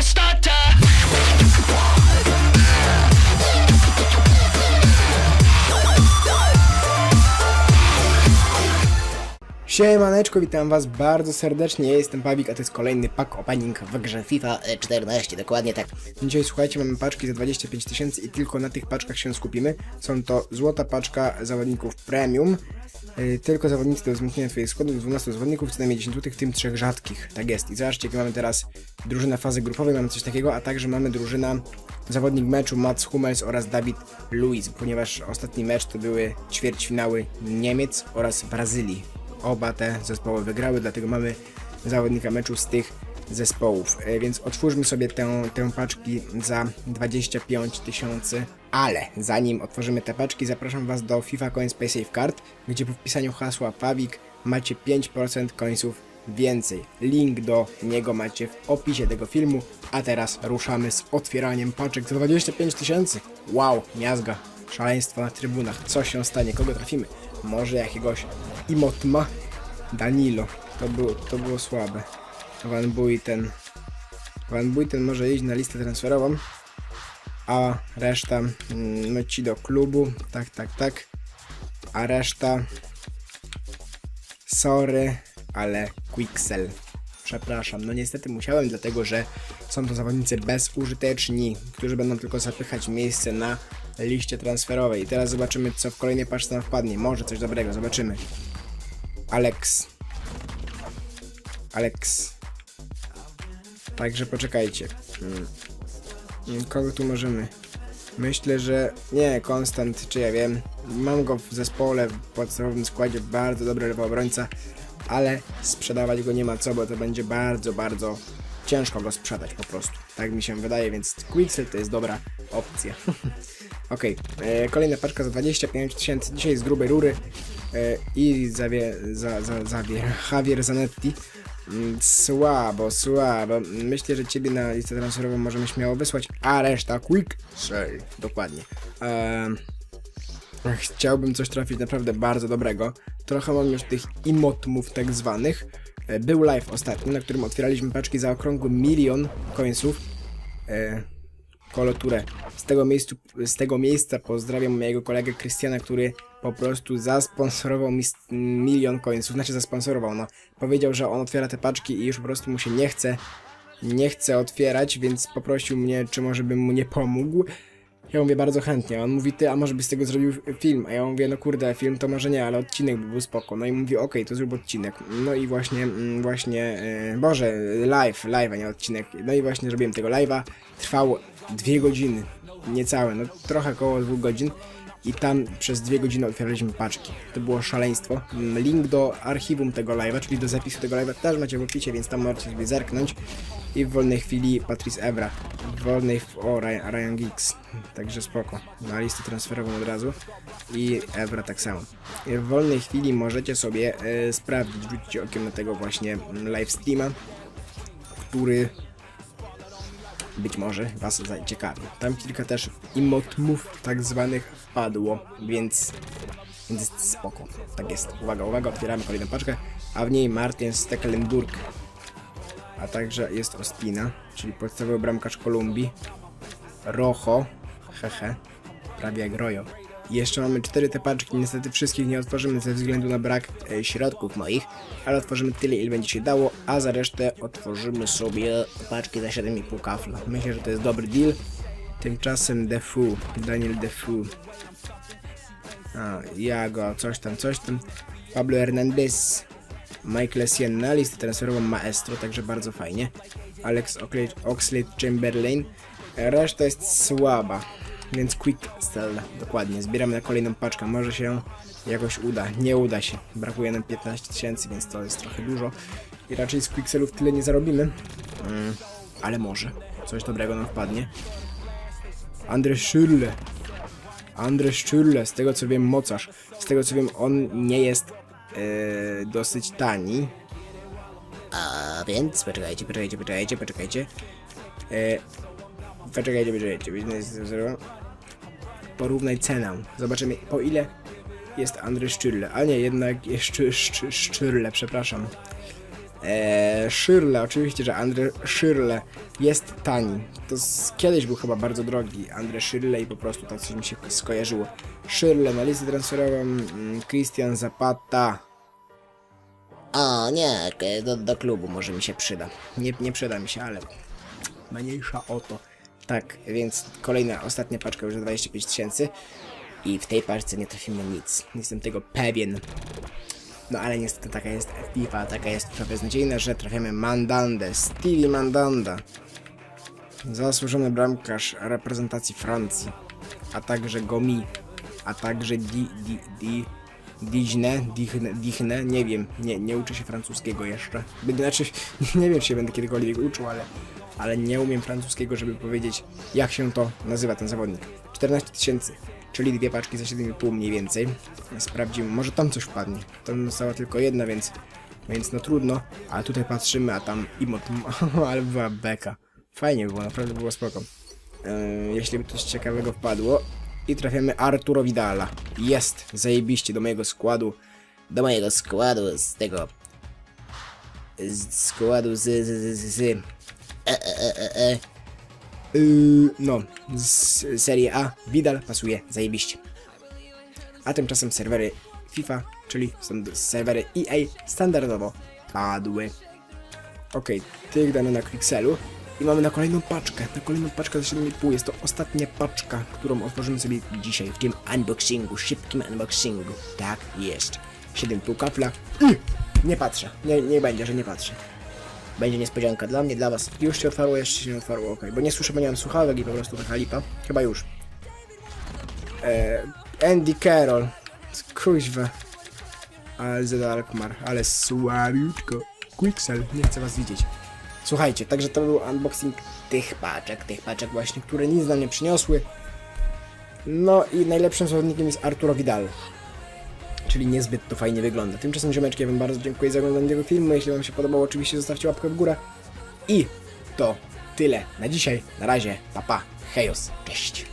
a starter. Siemaneczko, witam was bardzo serdecznie, ja jestem Pawik, a to jest kolejny pack opening w grze FIFA. FIFA e, 14, dokładnie tak. Dzisiaj słuchajcie, mamy paczki za 25 tysięcy i tylko na tych paczkach się skupimy. Są to złota paczka zawodników premium, yy, tylko zawodnicy do wzmocnienia twoich składów, 12 zawodników, co najmniej 10 złotych, w tym trzech rzadkich. Tak jest. I zobaczcie, jakie mamy teraz drużynę fazy grupowej, mamy coś takiego, a także mamy drużyna zawodnik meczu Mats Hummels oraz Dawid Luiz, ponieważ ostatni mecz to były ćwierćfinały Niemiec oraz Brazylii. Oba te zespoły wygrały, dlatego mamy zawodnika meczu z tych zespołów. E, Więc otwórzmy sobie tę, tę paczki za 25 tysięcy. Ale zanim otworzymy te paczki, zapraszam Was do FIFA Coins Pay Safe Card, gdzie po wpisaniu hasła PAWIK macie 5% coinsów więcej. Link do niego macie w opisie tego filmu. A teraz ruszamy z otwieraniem paczek za 25 tysięcy. Wow, miazga, szaleństwo na trybunach. Co się stanie? Kogo trafimy? Może jakiegoś Imotma? Danilo. To było, to było słabe. Van Buiten. Van Buiten może iść na listę transferową. A reszta no ci do klubu. Tak, tak, tak. A reszta sorry, ale Quixel. Przepraszam, no niestety musiałem, dlatego że są to zawodnicy bezużyteczni, którzy będą tylko zapychać miejsce na liście transferowej. I teraz zobaczymy, co w kolejnej paczce nam wpadnie. Może coś dobrego, zobaczymy. Alex. Alex. Także poczekajcie. Hmm. Kogo tu możemy? Myślę, że nie, Konstant, czy ja wiem. Mam go w zespole, w podstawowym składzie, bardzo dobry lewy ale sprzedawać go nie ma co, bo to będzie bardzo, bardzo ciężko go sprzedać po prostu. Tak mi się wydaje, więc Quixel to jest dobra opcja. Okej, e, kolejna paczka za 25 tysięcy, dzisiaj z grubej rury e, i zawie, za, za, zawie, Javier Zanetti. Mm, Słabo, słabo. Myślę, że ciebie na listę transferową możemy śmiało wysłać, a reszta quick save. Dokładnie. Chciałbym coś trafić naprawdę bardzo dobrego. Trochę mam już tych emotmów tak zwanych. E, Był live ostatnio, na którym otwieraliśmy paczki za okrągły milion coinsów. E, koloturę. Z tego, miejscu, z tego miejsca pozdrawiam mojego kolegę Krystiana, który po prostu zasponsorował mi milion coinsów, znaczy zasponsorował, no. Powiedział, że on otwiera te paczki i już po prostu mu się nie chce, nie chce otwierać, więc poprosił mnie, czy może bym mu nie pomógł. Ja mówię bardzo chętnie, on mówi, ty, a może byś z tego zrobił film? A ja mówię, no kurde, film to może nie, ale odcinek by był spoko. No i mówi, okej, to zrób odcinek. No i właśnie, mm, właśnie, e, Boże, live, live, a nie odcinek. No i właśnie zrobiłem tego live'a, trwał dwie godziny, niecałe, no trochę około dwóch godzin. I tam przez dwie godziny otwieraliśmy paczki. To było szaleństwo. Link do archiwum tego live'a, czyli do zapisu tego live'a też macie w opisie, więc tam możecie sobie zerknąć. I w wolnej chwili Patrice Evra. W wolnej... w- O, Ryan, Ryan Giggs. Także spoko. Na listę transferową od razu. I Evra tak samo. I W wolnej chwili możecie sobie e, sprawdzić, rzucić okiem na tego właśnie mm, live streama, który być może Was zaciekawi. Tam kilka też emotmów tak zwanych wpadło, więc, więc jest spoko. Tak jest. Uwaga, uwaga, otwieramy kolejną paczkę, a w niej Martin Stekelenburg. A także jest Ospina, czyli podstawowy bramkarz Kolumbii. Rojo, hehe, prawie jak Rojo. Jeszcze mamy cztery te paczki, niestety wszystkich nie otworzymy ze względu na brak e, środków moich, ale otworzymy tyle, ile będzie się dało, a za resztę otworzymy sobie paczki za 7,5 kafla. Myślę, że to jest dobry deal. Tymczasem Defu, Daniel Defu. A, Jago, coś tam, coś tam. Pablo Hernandez, Michael Essien na listę transferową Maestro, także bardzo fajnie. Alex Oxlade Chamberlain. Reszta jest słaba, więc quick sell, dokładnie. Zbieramy na kolejną paczkę, może się jakoś uda. Nie uda się, brakuje nam 15 tysięcy, więc to jest trochę dużo. I raczej z quickselów tyle nie zarobimy. Mm, ale może, coś dobrego nam wpadnie. Andre Schürrle. Andre Schürrle, z tego co wiem mocarz. Z tego co wiem on nie jest e, dosyć tani. A więc poczekajcie, Poczekajcie, poczekajcie, poczekajcie. E, poczekajcie, poczekajcie. Zero. Porównaj cenę. Zobaczymy po ile jest Andrzej Szczyrle. A nie, jednak jest Szczy- Szczy- Szczyrle, przepraszam. Eee, oczywiście, że Andre Szyrle jest tani. To z, kiedyś był chyba bardzo drogi Andre Szyrle i po prostu tak coś mi się skojarzyło. Szyrle na listę transferową, mm, Christian Zapata. O nie, do, do klubu może mi się przyda. Nie, nie przyda mi się, ale mniejsza o to. Tak, więc kolejna, ostatnia paczka już za 25 tysięcy. I w tej paczce nie trafimy nic. Jestem tego pewien. No ale niestety taka jest FIFA, taka jest FIFA beznadziejna, że trafiamy Mandandę, Stevie Mandanda. Zasłużony bramkarz reprezentacji Francji, a także Gomi, a także Di, Di, Di, Diźne, Dichne, Dichne, nie wiem, nie, nie uczę się francuskiego jeszcze. Będę, znaczy, nie wiem, czy się będę kiedykolwiek uczył, ale, ale nie umiem francuskiego, żeby powiedzieć, jak się to nazywa, ten zawodnik. 14 tysięcy, czyli dwie paczki za 7,5 mniej więcej. Sprawdzimy, może tam coś wpadnie. Tam została tylko jedna, więc, więc no trudno. A tutaj patrzymy, a tam imot, ale była beka. Fajnie było, naprawdę było spoko. Yy, jeśli by coś ciekawego wpadło. I trafiamy Arturo Vidala. Jest, zajebiście do mojego składu. Do mojego składu, z tego... Z składu z... z, z, z, z. E, e, e, e. Yy, no, z serii A Vidal pasuje zajebiście. A tymczasem serwery FIFA, czyli serwery EA standardowo padły. Okej, tych damy na Quixelu i mamy na kolejną paczkę, na kolejną paczkę za 7,5. Jest to ostatnia paczka, którą otworzymy sobie dzisiaj w tym unboxingu, szybkim unboxingu. Tak jest. 7,5 kafla. I nie patrzę, nie, nie będzie, że nie patrzę. Będzie niespodzianka dla mnie, dla was. Już się otwarło, jeszcze się nie otwarło, ok. Bo nie słyszę, bo nie mam słuchawek i po prostu taka lipa. Chyba już. E, Andy Carroll. Kuźwa. Alze Alkmaar, ale słabiutko. Quixel, nie chcę was widzieć. Słuchajcie, także to był unboxing tych paczek, tych paczek właśnie, które nic nam nie przyniosły. No i najlepszym zawodnikiem jest Arturo Vidal. Czyli niezbyt to fajnie wygląda. Tymczasem ziomeczki, ja wam bardzo dziękuję za oglądanie tego filmu. Jeśli wam się podobało, oczywiście zostawcie łapkę w górę. I to tyle na dzisiaj. Na razie, papa, hejos, cześć.